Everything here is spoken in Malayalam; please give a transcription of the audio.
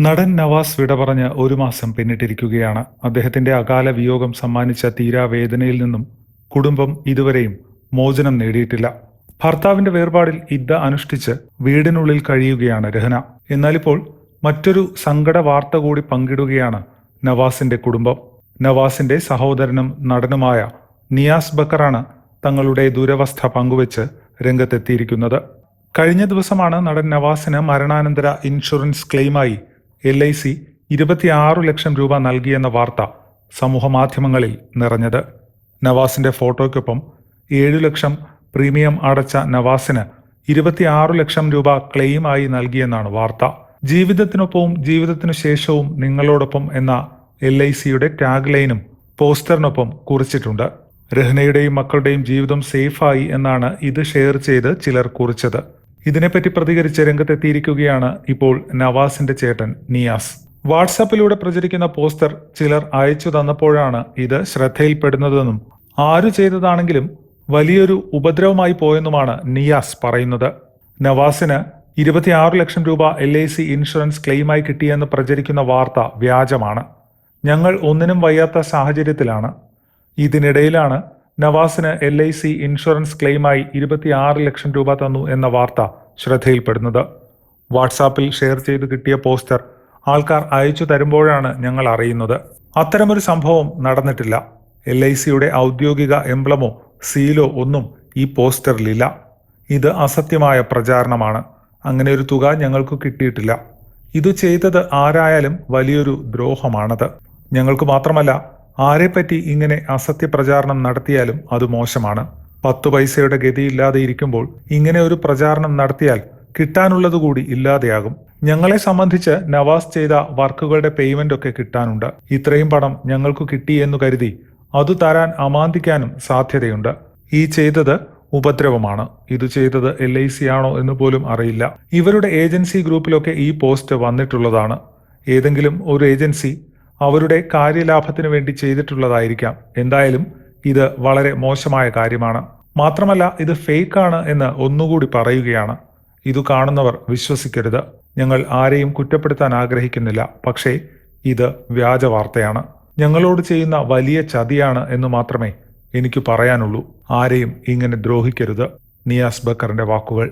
നടൻ നവാസ് വിട പറഞ്ഞ് ഒരു മാസം പിന്നിട്ടിരിക്കുകയാണ്. അദ്ദേഹത്തിന്റെ അകാല വിയോഗം സമ്മാനിച്ച തീരാവേദനയിൽ നിന്നും കുടുംബം ഇതുവരെയും മോചനം നേടിയിട്ടില്ല. ഭർത്താവിന്റെ വേർപാടിൽ ഇദ്ദ അനുഷ്ഠിച്ച് വീടിനുള്ളിൽ കഴിയുകയാണ് രഹന. എന്നാലിപ്പോൾ മറ്റൊരു സങ്കട വാർത്ത കൂടി പങ്കിടുകയാണ് നവാസിന്റെ കുടുംബം. നവാസിന്റെ സഹോദരനും നടനുമായ നിയാസ് ബക്കറാണ് തങ്ങളുടെ ദുരവസ്ഥ പങ്കുവച്ച് രംഗത്തെത്തിയിരിക്കുന്നത്. കഴിഞ്ഞ ദിവസമാണ് നടൻ നവാസിന് മരണാനന്തര ഇൻഷുറൻസ് ക്ലെയിമായി എൽ ഐ സി ഇരുപത്തിയാറ് ലക്ഷം രൂപ നൽകിയെന്ന വാർത്ത സമൂഹമാധ്യമങ്ങളിൽ നിറഞ്ഞത്. നവാസിന്റെ ഫോട്ടോയ്ക്കൊപ്പം ഏഴു ലക്ഷം പ്രീമിയം അടച്ച നവാസിന് ഇരുപത്തിയാറ് ലക്ഷം രൂപ ക്ലെയിമായി നൽകിയെന്നാണ് വാർത്ത. ജീവിതത്തിനൊപ്പവും ജീവിതത്തിനു ശേഷവും നിങ്ങളോടൊപ്പം എന്ന എൽ ഐ സിയുടെ ടാഗ് ലൈനും പോസ്റ്ററിനൊപ്പം കുറിച്ചിട്ടുണ്ട്. രഹ്നയുടെയും മക്കളുടെയും ജീവിതം സേഫായി എന്നാണ് ഇത് ഷെയർ ചെയ്ത് ചിലർ കുറിച്ചത്. ഇതിനെപ്പറ്റി പ്രതികരിച്ച് രംഗത്തെത്തിയിരിക്കുകയാണ് ഇപ്പോൾ നവാസിന്റെ ചേട്ടൻ നിയാസ്. വാട്സാപ്പിലൂടെ പ്രചരിക്കുന്ന പോസ്റ്റർ ചിലർ അയച്ചു തന്നപ്പോഴാണ് ഇത് ശ്രദ്ധയിൽപ്പെടുന്നതെന്നും ആരു ചെയ്തതാണെങ്കിലും വലിയൊരു ഉപദ്രവമായി പോയെന്നുമാണ് നിയാസ് പറയുന്നത്. നവാസിന് ഇരുപത്തിയാറ് ലക്ഷം രൂപ എൽ ഐ സി ഇൻഷുറൻസ് ക്ലെയിമായി കിട്ടിയെന്ന് പ്രചരിക്കുന്ന വാർത്ത വ്യാജമാണ്. ഞങ്ങൾ ഒന്നിനും വയ്യാത്ത സാഹചര്യത്തിലാണ്. ഇതിനിടയിലാണ് നവാസിന് എൽ ഐ സി ഇൻഷുറൻസ് ക്ലെയിമായി ഇരുപത്തിയാറ് ലക്ഷം രൂപ തന്നു എന്ന വാർത്ത ശ്രദ്ധയിൽപ്പെടുന്നത്. വാട്സാപ്പിൽ ഷെയർ ചെയ്ത് കിട്ടിയ പോസ്റ്റർ ആൾക്കാർ അയച്ചു തരുമ്പോഴാണ് ഞങ്ങൾ അറിയുന്നത്. അത്തരമൊരു സംഭവം നടന്നിട്ടില്ല. എൽ ഐ സിയുടെ ഔദ്യോഗിക എംബ്ലമോ സീലോ ഒന്നും ഈ പോസ്റ്ററിലില്ല. ഇത് അസത്യമായ പ്രചാരണമാണ്. അങ്ങനെ ഒരു തുക ഞങ്ങൾക്ക് കിട്ടിയിട്ടില്ല. ഇത് ചെയ്തത് ആരായാലും വലിയൊരു ദ്രോഹമാണത്. ഞങ്ങൾക്ക് മാത്രമല്ല ആരെപ്പറ്റി ഇങ്ങനെ അസത്യപ്രചാരണം നടത്തിയാലും അത് മോശമാണ്. പത്തു പൈസയുടെ ഗതിയില്ലാതെ ഇരിക്കുമ്പോൾ ഇങ്ങനെ ഒരു പ്രചാരണം നടത്തിയാൽ കിട്ടാനുള്ളത് കൂടി ഇല്ലാതെയാകും. ഞങ്ങളെ സംബന്ധിച്ച് നവാസ് ചെയ്ത വർക്കുകളുടെ പേയ്മെന്റ് ഒക്കെ കിട്ടാനുണ്ട്. ഇത്രയും പണം ഞങ്ങൾക്ക് കിട്ടി എന്ന് കരുതി അത് തരാൻ അമാന്തിക്കാനും സാധ്യതയുണ്ട്. ഈ ചെയ്തത് ഉപദ്രവമാണ്. ഇത് ചെയ്തത് എൽ ഐ സി ആണോ എന്ന് പോലും അറിയില്ല. ഇവരുടെ ഏജൻസി ഗ്രൂപ്പിലൊക്കെ ഈ പോസ്റ്റ് വന്നിട്ടുള്ളതാണ്. ഏതെങ്കിലും ഒരു ഏജൻസി അവരുടെ കാര്യലാഭത്തിന് വേണ്ടി ചെയ്തിട്ടുള്ളതായിരിക്കാം. എന്തായാലും ഇത് വളരെ മോശമായ കാര്യമാണ്. മാത്രമല്ല ഇത് ഫേക്ക് ആണ് എന്ന് ഒന്നുകൂടി പറയുകയാണ്. ഇത് കാണുന്നവർ വിശ്വസിക്കരുത്. ഞങ്ങൾ ആരെയും കുറ്റപ്പെടുത്താൻ ആഗ്രഹിക്കുന്നില്ല. പക്ഷേ ഇത് വ്യാജ വാർത്തയാണ്. ഞങ്ങളോട് ചെയ്യുന്ന വലിയ ചതിയാണ് എന്ന് മാത്രമേ എനിക്ക് പറയാനുള്ളൂ. ആരെയും ഇങ്ങനെ ദ്രോഹിക്കരുത്. നിയാസ് ബക്കറിന്റെ വാക്കുകൾ.